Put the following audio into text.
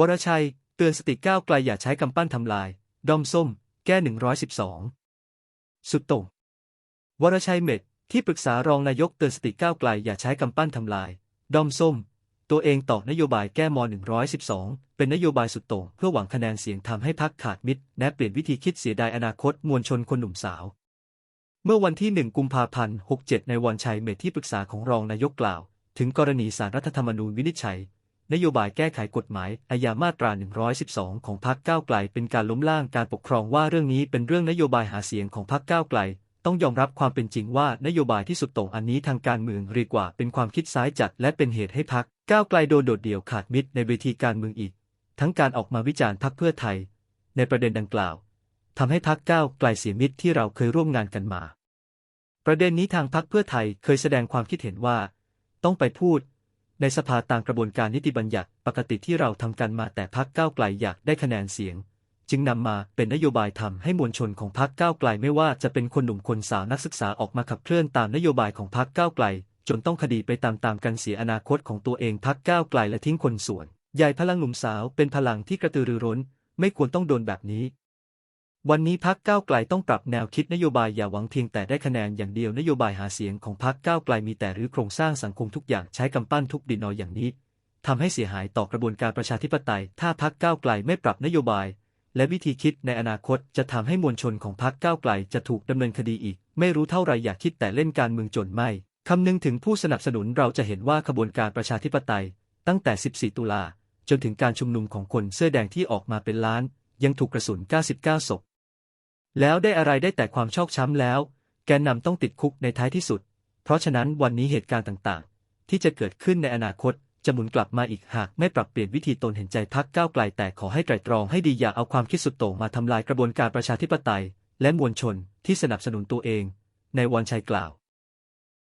วรชัย เตือนสติก้าวไกลอย่าใช้กำปั้นทำลาย ดอมส้ม แก้112สุดต่งวรชัยเม็ดที่ปรึกษารองนายกเตือนสติก้าวไกลอย่าใช้กำปั้นทำลาย ดอมส้ม ตัวเองต่อนโยบายแก้ม 112 เป็นนโยบายสุดโต่งเพื่อหวังคะแนนเสียงทำให้พักขาดมิตรแนะเปลี่ยนวิธีคิดเสียดายอนาคตมวลชนคนหนุ่มสาว เมื่อวันที่ 1 กุมภาพันธ์ 67 ในวันชัยเมธที่ปรึกษาของรองนายกกล่าว ถึงกรณีสารรัฐธรรมนูญวินิจฉัย นโยบายแก้ไขกฎหมายอาญามาตรา 112 ของพรรคก้าวไกล เป็นการล้มล้างการปกครองว่าเรื่องนี้เป็นเรื่องนโยบายหาเสียงของพรรคก้าวไกล ต้องยอมรับความเป็นจริงว่านโยบายที่สุดโต่งอันนี้ทางการเมืองเรียกว่าเป็นความคิดซ้ายจัดและเป็นเหตุให้พรรคก้าวไกลโดนโดดเดี่ยวขาดมิตรในเวทีการเมืองอีก ทั้งการออกมาวิจารณ์พรรคเพื่อไทย ในประเด็นดังกล่าวทำให้พรรคก้าวไกลเสียมิตรที่เราเคยร่วมงานกันมา ประเด็นนี้ทางพรรคเพื่อไทยเคยแสดงความคิดเห็นว่า ต้องไปพูด ในสภาตามกระบวนการนิติบัญญัติปกติที่เราทำกันมาแต่พรรคก้าวไกลอยากได้คะแนนเสียง จึงนำมาเป็นนโยบายทำให้มวลชนของพรรคก้าวไกลไม่ว่าจะเป็นคนหนุ่มคนสาวนักศึกษาออกมาขับเคลื่อนตามนโยบายของพรรคก้าวไกล จนต้องคดีไปตามๆกันเสียอนาคตของตัวเองพรรคก้าวไกลและทิ้งคนส่วน ใหญ่พลังหนุ่มสาวเป็นพลังที่กระตือรือร้น ไม่ควรต้องโดนแบบนี้ วันนี้พักก้าวไกลต้องปรับแนวคิดนโยบายอย่าหวังเพียงแต่ได้คะแนนอย่างเดียวนโยบายหาเสียงของพักก้าวไกลมีแต่รื้อโครงสร้างสังคมทุกอย่างใช้กำปั้นทุกดินนอยอย่างนี้ทำให้เสียหายต่อกระบวนการประชาธิปไตย ถ้าพักก้าวไกลไม่ปรับนโยบาย และวิธีคิดในอนาคตจะทำให้มวลชนของพักก้าวไกลจะถูกดำเนินคดีอีก ไม่รู้เท่าไรอยากคิดแต่เล่นการเมืองจนไม่คำนึงถึงผู้สนับสนุนเราจะเห็นว่าขบวนการประชาธิปไตย ตั้งแต่ 14 ตุลาจนถึงการชุมนุมของคนเสื้อแดงที่ออกมาเป็นล้าน ยังถูกกระสุน 99 ศพ แล้วได้อะไรได้แต่ความชอกช้ำแล้ว แกนนำต้องติดคุกในท้ายที่สุด เพราะฉะนั้นวันนี้เหตุการณ์ต่างๆ ที่จะเกิดขึ้นในอนาคตจะหมุนกลับมาอีกหากไม่ปรับเปลี่ยนวิธีตนเห็นใจพักก้าวไกลแต่ขอให้ไตรตรองให้ดีอย่าเอาความคิดสุดโต่งมาทำลายกระบวนการประชาธิปไตย และมวลชนที่สนับสนุนตัวเอง ในวันชัยกล่าว